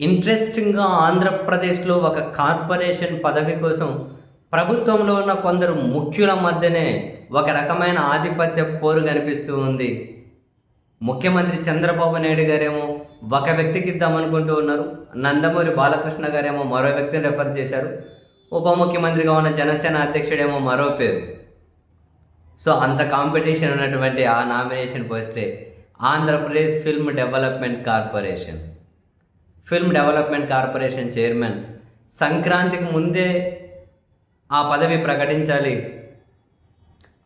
ఇంట్రెస్టింగ్గా ఆంధ్రప్రదేశ్లో ఒక కార్పొరేషన్ పదవి కోసం ప్రభుత్వంలో ఉన్న కొందరు ముఖ్యుల మధ్యనే ఒక రకమైన ఆధిపత్య పోరు కనిపిస్తూ ఉంది. ముఖ్యమంత్రి చంద్రబాబు నాయుడు గారేమో ఒక వ్యక్తికి ఇద్దామనుకుంటూ ఉన్నారు. నందమూరి బాలకృష్ణ గారేమో మరో వ్యక్తిని రెఫర్ చేశారు. ఉప ముఖ్యమంత్రిగా ఉన్న జనసేన అధ్యక్షుడేమో మరో పేరు. సో అంత కాంపిటీషన్ ఉన్నటువంటి ఆ nomination పోస్టే Andhra Pradesh film development corporation film development corporation chairman. సంక్రాంతికి ముందే ఆ పదవి ప్రకటించాలి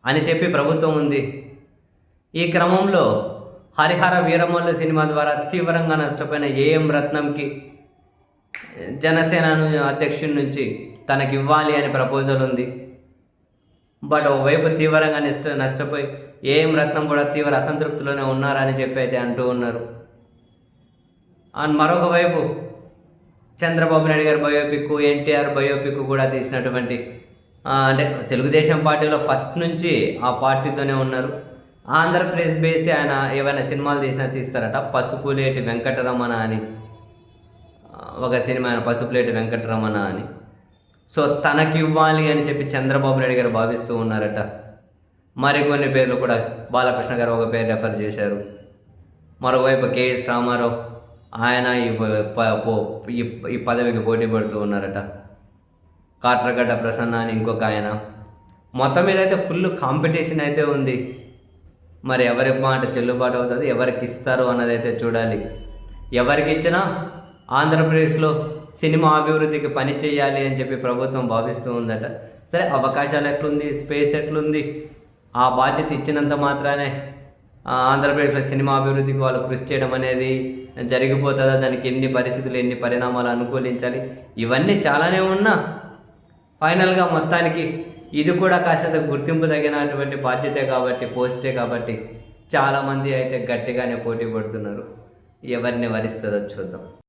అని చెప్పి ప్రభుత్వం ఉంది. ఈ క్రమంలో హరిహర వీరమల్లు సినిమా ద్వారా తీవ్రంగా నష్టపోయిన ఏఎం రత్నంకి జనసేన అధ్యక్షుడి నుంచి తనకి ఇవ్వాలి అని ప్రపోజల్ ఉంది. బట్ ఒకవైపు తీవ్రంగా నష్ట నష్టపోయి ఏఎం రత్నం కూడా తీవ్ర అసంతృప్తిలోనే ఉన్నారని చెప్పి అయితే అంటూ ఉన్నారు. అండ్ మరొక వైపు చంద్రబాబు నాయుడు గారి బయోపిక్ ఎన్టీఆర్ బయోపిక్ కూడా తీసినటువంటి అంటే తెలుగుదేశం పార్టీలో ఫస్ట్ నుంచి ఆ పార్టీతోనే ఉన్నారు. ఆంధ్రప్రదేశ్ బేసి ఆయన ఏమైనా సినిమాలు తీసినా తీస్తారట పసుపులేటి వెంకటరమణ అని. ఒక సినిమా ఆయన పసుపులేటి వెంకటరమణ అని. సో తనకి ఇవ్వాలి అని చెప్పి చంద్రబాబు నాయుడు గారు భావిస్తూ ఉన్నారట. మరికొన్ని పేర్లు కూడా బాలకృష్ణ గారు ఒక పేరు రెఫర్ చేశారు. మరోవైపు కేఎస్ రామారావు ఆయన ఈ ప- పో- ఈ- ఈ పదవికి పోటీ పడుతూ ఉన్నారట. కాట్రగడ్డ ప్రసన్న అని ఇంకొక ఆయన. మొత్తం మీద అయితే ఫుల్ కాంపిటీషన్ అయితే ఉంది. మరి ఎవరి మాట చెల్లుబాటు అవుతుంది ఎవరికి ఇస్తారు అన్నది అయితే చూడాలి. ఎవరికి ఇచ్చినా ఆంధ్రప్రదేశ్లో సినిమా అభివృద్ధికి పని చేయాలి అని చెప్పి ప్రభుత్వం భావిస్తూ ఉందట. సరే అవకాశాలు ఎట్లుంది స్పేస్ ఎట్లుంది? ఆ బాధ్యత ఇచ్చినంత మాత్రానే ఆంధ్రప్రదేశ్లో సినిమా అభివృద్ధికి వాళ్ళు కృషి చేయడం అనేది జరిగిపోతుందా? దానికి ఎన్ని పరిస్థితులు ఎన్ని పరిణామాలు అనుకూలించాలి? ఇవన్నీ చాలానే ఉన్నా ఫైనల్గా మొత్తానికి ఇది కూడా కాస్త గుర్తింపు తగినటువంటి బాధ్యతే కాబట్టి పోస్టే కాబట్టి చాలామంది అయితే గట్టిగానే పోటీ పడుతున్నారు. ఎవరిని వరిస్తుందో చూద్దాం.